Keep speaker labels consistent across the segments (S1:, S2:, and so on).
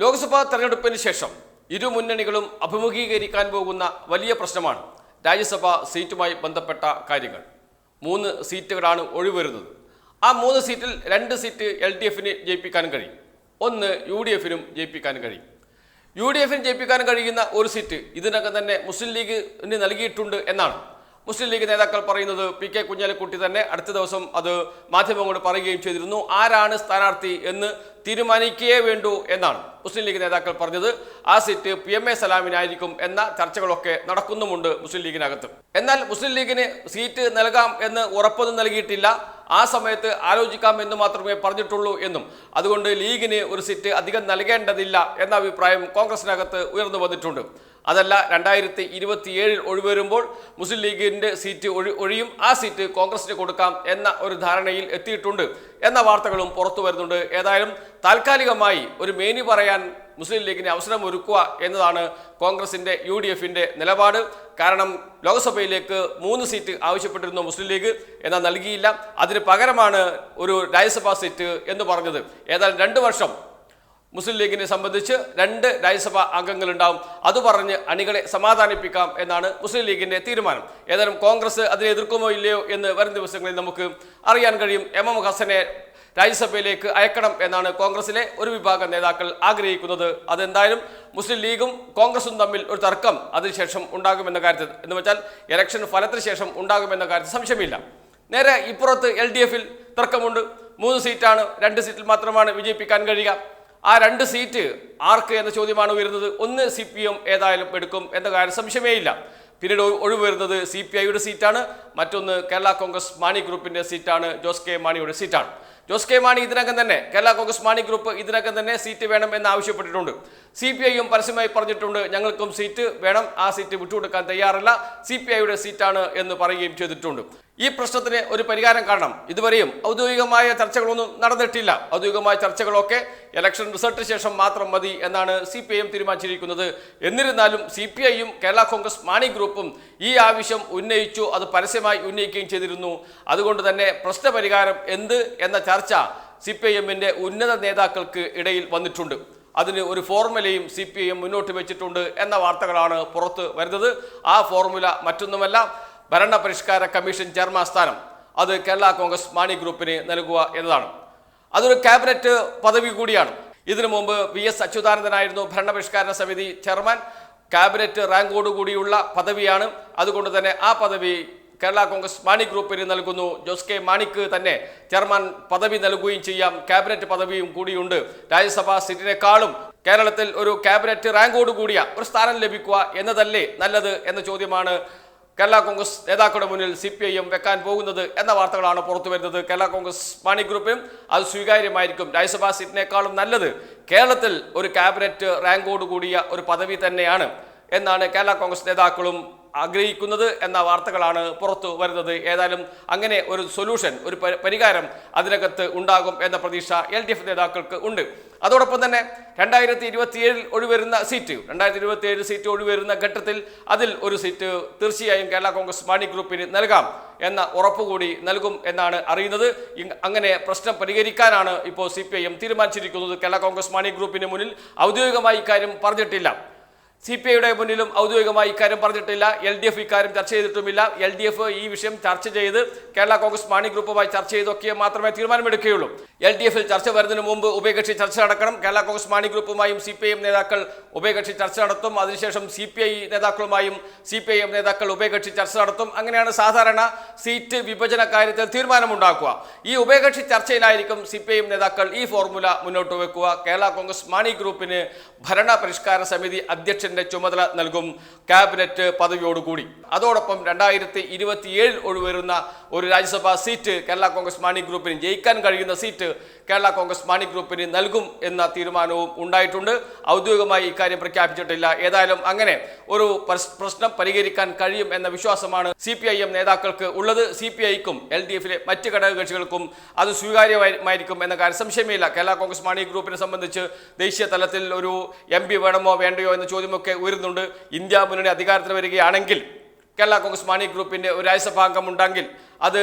S1: ലോക്സഭാ തെരഞ്ഞെടുപ്പിന് ശേഷം ഇരു മുന്നണികളും അഭിമുഖീകരിക്കാൻ പോകുന്ന വലിയ പ്രശ്നമാണ് രാജ്യസഭാ സീറ്റുമായി ബന്ധപ്പെട്ട കാര്യങ്ങൾ. മൂന്ന് സീറ്റുകളാണ് ഒഴിവരുന്നത്. ആ മൂന്ന് സീറ്റിൽ രണ്ട് സീറ്റ് എൽ ഡി എഫിന് ജയിപ്പിക്കാൻ കഴിയും. ഒന്ന് യു ഡി എഫിനും ജയിപ്പിക്കാൻ കഴിയും. യു ഡി എഫിന് ജയിപ്പിക്കാൻ കഴിയുന്ന ഒരു സീറ്റ് ഇതിനകം തന്നെ മുസ്ലിം ലീഗിന് നൽകിയിട്ടുണ്ട് എന്നാണ് മുസ്ലിം ലീഗ് നേതാക്കൾ പറയുന്നത് പി കെ കുഞ്ഞാലിക്കുട്ടി തന്നെ അടുത്ത ദിവസം അത് മാധ്യമങ്ങളോട് പറയുകയും ചെയ്തിരുന്നു. ആരാണ് സ്ഥാനാർത്ഥി എന്ന് തീരുമാനിക്കേ വേണ്ടൂ എന്നാണ് മുസ്ലിം ലീഗ് നേതാക്കൾ പറഞ്ഞത്. ആ സീറ്റ് പി എം എ സലാമിനായിരിക്കും എന്ന ചർച്ചകളൊക്കെ നടക്കുന്നുമുണ്ട് മുസ്ലിം ലീഗിനകത്ത്. എന്നാൽ മുസ്ലിം ലീഗിന് സീറ്റ് നൽകാം എന്ന് ഉറപ്പൊന്നും നൽകിയിട്ടില്ല. ആ സമയത്ത് ആലോചിക്കാം എന്ന് മാത്രമേ പറഞ്ഞിട്ടുള്ളൂ എന്നും. അതുകൊണ്ട് ലീഗിന് ഒരു സീറ്റ് അധികം നൽകേണ്ടതില്ല എന്ന അഭിപ്രായം കോൺഗ്രസിനകത്ത് ഉയർന്നു വന്നിട്ടുണ്ട്. അതല്ല രണ്ടായിരത്തി ഇരുപത്തിയേഴിൽ ഒഴിവരുമ്പോൾ മുസ്ലിം ലീഗിന്റെ സീറ്റ് ഒഴി ഒഴിയും ആ സീറ്റ് കോൺഗ്രസിന് കൊടുക്കാം എന്ന ഒരു ധാരണയിൽ എത്തിയിട്ടുണ്ട് എന്ന വാർത്തകളും പുറത്തു വരുന്നുണ്ട്. ഏതായാലും താൽക്കാലികമായി ഒരു മേനി പറയാൻ മുസ്ലിം ലീഗിന് അവസരം ഒരുക്കുക എന്നതാണ് കോൺഗ്രസിന്റെ യു ഡി എഫിന്റെ നിലപാട്. കാരണം ലോക്സഭയിലേക്ക് മൂന്ന് സീറ്റ് ആവശ്യപ്പെട്ടിരുന്നു മുസ്ലിം ലീഗ് എന്നാൽ നൽകിയില്ല. അതിന് പകരമാണ് ഒരു രാജ്യസഭാ സീറ്റ് എന്ന് പറഞ്ഞത്. ഏതായാലും രണ്ട് വർഷം മുസ്ലിം ലീഗിനെ സംബന്ധിച്ച് രണ്ട് രാജ്യസഭാ അംഗങ്ങളുണ്ടാവും. അത് പറഞ്ഞ് അണികളെ സമാധാനിപ്പിക്കാം എന്നാണ് മുസ്ലിം ലീഗിന്റെ തീരുമാനം. ഏതായാലും കോൺഗ്രസ് അതിനെ എതിർക്കുമോ ഇല്ലയോ എന്ന് വരും ദിവസങ്ങളിൽ നമുക്ക് അറിയാൻ കഴിയും. എം എം ഹസനെ രാജ്യസഭയിലേക്ക് അയക്കണം എന്നാണ് കോൺഗ്രസിലെ ഒരു വിഭാഗം നേതാക്കൾ ആഗ്രഹിക്കുന്നത്. അതെന്തായാലും മുസ്ലിം ലീഗും കോൺഗ്രസും തമ്മിൽ ഒരു തർക്കം അതിനുശേഷം ഉണ്ടാകുമെന്ന കാര്യത്തിൽ എന്ന് വെച്ചാൽ ഇലക്ഷൻ ഫലത്തിന് ശേഷം ഉണ്ടാകുമെന്ന കാര്യത്തിൽ സംശയമില്ല. നേരെ ഇപ്പുറത്ത് എൽ ഡി എഫിൽ തർക്കമുണ്ട്. മൂന്ന് സീറ്റാണ് രണ്ട് സീറ്റിൽ മാത്രമാണ് വിജയിപ്പിക്കാൻ കഴിയുക. ആ രണ്ട് സീറ്റ് ആർക്ക് എന്ന ചോദ്യമാണ് ഉയരുന്നത്. ഒന്ന് സി പി എം ഏതായാലും എടുക്കും എന്ന കാര്യം സംശയമേ ഇല്ല. പിന്നീട് ഒഴിവ് വരുന്നത് സി പി ഐയുടെ സീറ്റാണ്. മറ്റൊന്ന് കേരള കോൺഗ്രസ് മാണി ഗ്രൂപ്പിന്റെ സീറ്റാണ്. ജോസ് കെ മാണിയുടെ സീറ്റാണ്. ജോസ് കെ മാണി ഇതിനകം തന്നെ കേരള കോൺഗ്രസ് മാണി ഗ്രൂപ്പ് ഇതിനകം തന്നെ സീറ്റ് വേണം എന്ന് ആവശ്യപ്പെട്ടിട്ടുണ്ട്. സി പി ഐയും പരസ്യമായി പറഞ്ഞിട്ടുണ്ട് ഞങ്ങൾക്കും സീറ്റ് വേണം ആ സീറ്റ് വിട്ടുകൊടുക്കാൻ തയ്യാറല്ല സി പി ഐയുടെ സീറ്റാണ് എന്ന് പറയുകയും ചെയ്തിട്ടുണ്ട്. ഈ പ്രശ്നത്തിന് ഒരു പരിഹാരം കാണണം. ഇതുവരെയും ഔദ്യോഗികമായ ചർച്ചകളൊന്നും നടന്നിട്ടില്ല. ഔദ്യോഗികമായ ചർച്ചകളൊക്കെ ഇലക്ഷൻ റിസൾട്ടിന് ശേഷം മാത്രം മതി എന്നാണ് സി പി ഐ എം തീരുമാനിച്ചിരിക്കുന്നത്. എന്നിരുന്നാലും സി പി ഐയും കേരള കോൺഗ്രസ് മാണി ഗ്രൂപ്പും ഈ ആവശ്യം ഉന്നയിച്ചു അത് പരസ്യമായി ഉന്നയിക്കുകയും ചെയ്തിരുന്നു. അതുകൊണ്ട് തന്നെ പ്രശ്നപരിഹാരം എന്ത് എന്ന ചർച്ച സി പി ഐ എമ്മിന്റെ ഉന്നത നേതാക്കൾക്ക് ഇടയിൽ വന്നിട്ടുണ്ട്. അതിന് ഒരു ഫോർമുലയും സി പി ഐ എം മുന്നോട്ട് വെച്ചിട്ടുണ്ട് എന്ന വാർത്തകളാണ് പുറത്ത് വരുന്നത്. ആ ഫോർമുല മറ്റൊന്നുമല്ല ഭരണ പരിഷ്കാര കമ്മീഷൻ ചെയർമാൻ സ്ഥാനം. അത് കേരള കോൺഗ്രസ് മാണി ഗ്രൂപ്പിന് നൽകുക എന്നതാണ്. അതൊരു ക്യാബിനറ്റ് പദവി കൂടിയാണ്. ഇതിനു മുമ്പ് വി എസ് അച്യുതാനന്ദനായിരുന്നു ഭരണപരിഷ്കരണ സമിതി ചെയർമാൻ. ക്യാബിനറ്റ് റാങ്കോടുകൂടിയുള്ള പദവിയാണ്. അതുകൊണ്ട് തന്നെ ആ പദവി കേരള കോൺഗ്രസ് മാണി ഗ്രൂപ്പിന് നൽകുന്നു. ജോസ് കെ മാണിക്ക് തന്നെ ചെയർമാൻ പദവി നൽകുകയും ചെയ്യാം. ക്യാബിനറ്റ് പദവിയും കൂടിയുണ്ട്. രാജ്യസഭാ സീറ്റിനേക്കാളും കേരളത്തിൽ ഒരു ക്യാബിനറ്റ് റാങ്കോട് കൂടിയ ഒരു സ്ഥാനം ലഭിക്കുക എന്നതല്ലേ നല്ലത് എന്ന ചോദ്യമാണ് കേരള കോൺഗ്രസ് നേതാക്കളുടെ മുന്നിൽ സി പി ഐ എം വെക്കാൻ പോകുന്നത് എന്ന വാർത്തകളാണ് പുറത്തു വരുന്നത്. കേരള കോൺഗ്രസ് മാണി ഗ്രൂപ്പിനും അത് സ്വീകാര്യമായിരിക്കും. രാജ്യസഭാ സീറ്റിനേക്കാളും നല്ലത് കേരളത്തിൽ ഒരു ക്യാബിനറ്റ് റാങ്കോട് കൂടിയ ഒരു പദവി തന്നെയാണ് എന്നാണ് കേരള കോൺഗ്രസ് നേതാക്കളും ആഗ്രഹിക്കുന്നത് എന്ന വാർത്തകളാണ് പുറത്തു വരുന്നത്. ഏതായാലും അങ്ങനെ ഒരു സൊല്യൂഷൻ ഒരു പരിഹാരം അതിനകത്ത് ഉണ്ടാകും എന്ന പ്രതീക്ഷ എൽ ഡി എഫ് നേതാക്കൾക്ക് ഉണ്ട്. അതോടൊപ്പം തന്നെ രണ്ടായിരത്തി ഇരുപത്തിയേഴിൽ ഒഴിവരുന്ന സീറ്റ് രണ്ടായിരത്തി ഇരുപത്തിയേഴ് സീറ്റ് ഒഴിവരുന്ന ഘട്ടത്തിൽ അതിൽ ഒരു സീറ്റ് തീർച്ചയായും കേരള കോൺഗ്രസ് മാണി ഗ്രൂപ്പിന് നൽകാം എന്ന ഉറപ്പുകൂടി നൽകും എന്നാണ് അറിയുന്നത്. അങ്ങനെ പ്രശ്നം പരിഹരിക്കാനാണ് ഇപ്പോൾ സി തീരുമാനിച്ചിരിക്കുന്നത്. കേരള കോൺഗ്രസ് മാണി ഗ്രൂപ്പിന് മുന്നിൽ ഔദ്യോഗികമായി ഇക്കാര്യം പറഞ്ഞിട്ടില്ല. സി പി ഐയുടെ മുന്നിലും ഔദ്യോഗികമായി ഇക്കാര്യം പറഞ്ഞിട്ടില്ല. എൽ ഡി എഫ് ഇക്കാര്യം ചർച്ച ചെയ്തിട്ടുമില്ല. എൽ ഡി എഫ് ഈ വിഷയം ചർച്ച ചെയ്ത് കേരള കോൺഗ്രസ് മാണി ഗ്രൂപ്പുമായി ചർച്ച ചെയ്തൊക്കെ മാത്രമേ തീരുമാനമെടുക്കുകയുള്ളൂ. എൽ ഡി എഫിൽ ചർച്ച വരുന്നതിന് മുമ്പ് ഉഭയകക്ഷി ചർച്ച നടക്കണം. കേരള കോൺഗ്രസ് മാണി ഗ്രൂപ്പുമായും സി പി എം നേതാക്കൾ ഉഭയകക്ഷി ചർച്ച നടത്തും. അതിനുശേഷം സി പി ഐ നേതാക്കളുമായും സി പി ഐ എം നേതാക്കൾ ഉഭയകക്ഷി ചർച്ച നടത്തും. അങ്ങനെയാണ് സാധാരണ സീറ്റ് വിഭജന കാര്യത്തിൽ തീരുമാനമുണ്ടാക്കുക. ഈ ഉഭയകക്ഷി ചർച്ചയിലായിരിക്കും സി പി ഐ എം നേതാക്കൾ ഈ ഫോർമുല മുന്നോട്ട് വെക്കുക. കേരള കോൺഗ്രസ് മാണി ഗ്രൂപ്പിന് ഭരണ പരിഷ്കാര സമിതി അധ്യക്ഷന്റെ ചുമതല നൽകും ക്യാബിനറ്റ് പദവിയോടുകൂടി. അതോടൊപ്പം രണ്ടായിരത്തി ഇരുപത്തിയേഴിൽ ഒഴിവരുന്ന ഒരു രാജ്യസഭാ സീറ്റ് കേരള കോൺഗ്രസ് മാണി ഗ്രൂപ്പിന് ജയിക്കാൻ കഴിയുന്ന സീറ്റ് കേരള കോൺഗ്രസ് മാണി ഗ്രൂപ്പിന് നൽകും എന്ന തീരുമാനവും ഉണ്ടായിട്ടുണ്ട്. ഔദ്യോഗികമായി ഇക്കാര്യം പ്രഖ്യാപിച്ചിട്ടില്ല. ഏതായാലും അങ്ങനെ ഒരു പ്രശ്നം പരിഹരിക്കാൻ കഴിയും എന്ന വിശ്വാസമാണ് സി പി ഐ എം നേതാക്കൾക്ക് ഉള്ളത്. സി പി ഐക്കും എൽ ഡി എഫിലെ മറ്റ് ഘടകകക്ഷികൾക്കും അത് സ്വീകാര്യമായിരിക്കും എന്ന കാര്യം സംശയമില്ല. കേരള കോൺഗ്രസ് മാണി ഗ്രൂപ്പിനെ സംബന്ധിച്ച് ദേശീയ തലത്തിൽ ഒരു എം പി വേണമോ വേണ്ടയോ എന്ന ചോദ്യമൊക്കെ ഉയരുന്നുണ്ട്. ഇന്ത്യ മുന്നണി അധികാരത്തിൽ വരികയാണെങ്കിൽ കേരള കോൺഗ്രസ് മാണി ഗ്രൂപ്പിന്റെ ഒരു രാജ്യസഭാംഗം ഉണ്ടെങ്കിൽ അത്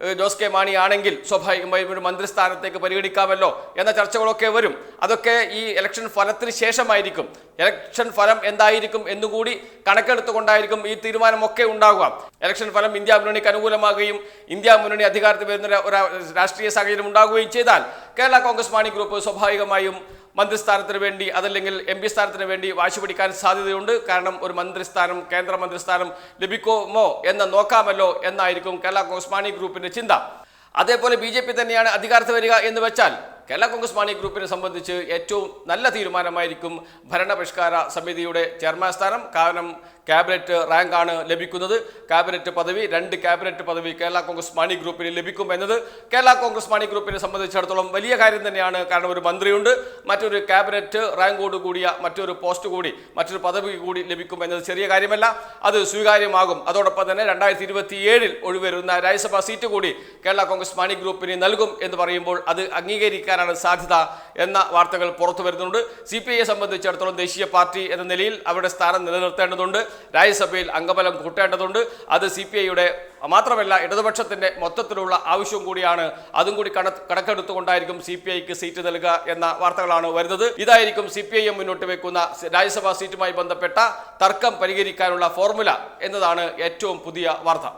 S1: ജോസ് കെ മാണി ആണെങ്കിൽ സ്വാഭാവികമായും ഒരു മന്ത്രിസ്ഥാനത്തേക്ക് പരിഗണിക്കാമല്ലോ എന്ന ചർച്ചകളൊക്കെ വരും. അതൊക്കെ ഈ ഇലക്ഷൻ ഫലത്തിന് ശേഷമായിരിക്കും. ഇലക്ഷൻ ഫലം എന്തായിരിക്കും എന്നുകൂടി കണക്കെടുത്തുകൊണ്ടായിരിക്കും ഈ തീരുമാനമൊക്കെ ഉണ്ടാകുക ഇലക്ഷൻ ഫലം ഇന്ത്യ മുന്നണിക്ക് അനുകൂലമാകുകയും ഇന്ത്യ മുന്നണി അധികാരത്തിൽ വരുന്ന ഒരു- രാഷ്ട്രീയ സാഹചര്യം ഉണ്ടാകുകയും ചെയ്താൽ കേരള കോൺഗ്രസ് മാണി ഗ്രൂപ്പ് സ്വാഭാവികമായും മന്ത്രിസ്ഥാനത്തിന് വേണ്ടി അതല്ലെങ്കിൽ എം പി സ്ഥാനത്തിന് വേണ്ടി വാശി പിടിക്കാൻ സാധ്യതയുണ്ട്. കാരണം ഒരു മന്ത്രിസ്ഥാനം കേന്ദ്ര മന്ത്രിസ്ഥാനം ലഭിക്കുമോ എന്ന് നോക്കാമല്ലോ എന്നായിരിക്കും കേരള കോസ്മാണി ഗ്രൂപ്പിന്റെ ചിന്ത. അതേപോലെ ബി തന്നെയാണ് അധികാരത്ത് വരിക എന്ന് വെച്ചാൽ കേരള കോൺഗ്രസ് മാണി ഗ്രൂപ്പിനെ സംബന്ധിച്ച് ഏറ്റവും നല്ല തീരുമാനമായിരിക്കും ഭരണപരിഷ്കാര സമിതിയുടെ ചെയർമാൻ സ്ഥാനം. കാരണം ക്യാബിനറ്റ് റാങ്കാണ് ലഭിക്കുന്നത്. ക്യാബിനറ്റ് പദവി രണ്ട് ക്യാബിനറ്റ് പദവി കേരള കോൺഗ്രസ് മാണി ഗ്രൂപ്പിന് ലഭിക്കും എന്നത് കേരള കോൺഗ്രസ് മാണി ഗ്രൂപ്പിനെ സംബന്ധിച്ചിടത്തോളം വലിയ കാര്യം തന്നെയാണ്. കാരണം ഒരു മന്ത്രിയുണ്ട് മറ്റൊരു ക്യാബിനറ്റ് റാങ്കോട് കൂടിയ മറ്റൊരു പോസ്റ്റ് കൂടി മറ്റൊരു പദവി കൂടി ലഭിക്കും എന്നത് ചെറിയ കാര്യമല്ല. അത് സ്വീകാര്യമാകും. അതോടൊപ്പം തന്നെ രണ്ടായിരത്തി ഇരുപത്തി ഏഴിൽ ഒഴിവരുന്ന രാജ്യസഭാ സീറ്റ് കൂടി കേരള കോൺഗ്രസ് മാണി ഗ്രൂപ്പിന് നൽകും എന്ന് പറയുമ്പോൾ അത് അംഗീകരിക്കാനാണ് സാധ്യത എന്ന വാർത്തകൾ പുറത്തു വരുന്നുണ്ട്. സി പി ഐയെ സംബന്ധിച്ചിടത്തോളം ദേശീയ പാർട്ടി എന്ന നിലയിൽ അവരുടെ സ്ഥാനം നിലനിർത്തേണ്ടതുണ്ട്. രാജ്യസഭയിൽ അംഗബലം കൂട്ടേണ്ടതുണ്ട്. അത് സി പി ഐയുടെ മാത്രമല്ല ഇടതുപക്ഷത്തിന്റെ മൊത്തത്തിലുള്ള ആവശ്യവും കൂടിയാണ്. അതും കൂടി കണ കണക്കെടുത്തുകൊണ്ടായിരിക്കും സി പി ഐക്ക് സീറ്റ് നൽകുക എന്ന വാർത്തകളാണ് വരുന്നത്. ഇതായിരിക്കും സി പി ഐ എം മുന്നോട്ട് വെക്കുന്ന രാജ്യസഭാ സീറ്റുമായി ബന്ധപ്പെട്ട തർക്കം പരിഹരിക്കാനുള്ള ഫോർമുല എന്നതാണ് ഏറ്റവും പുതിയ വാർത്ത.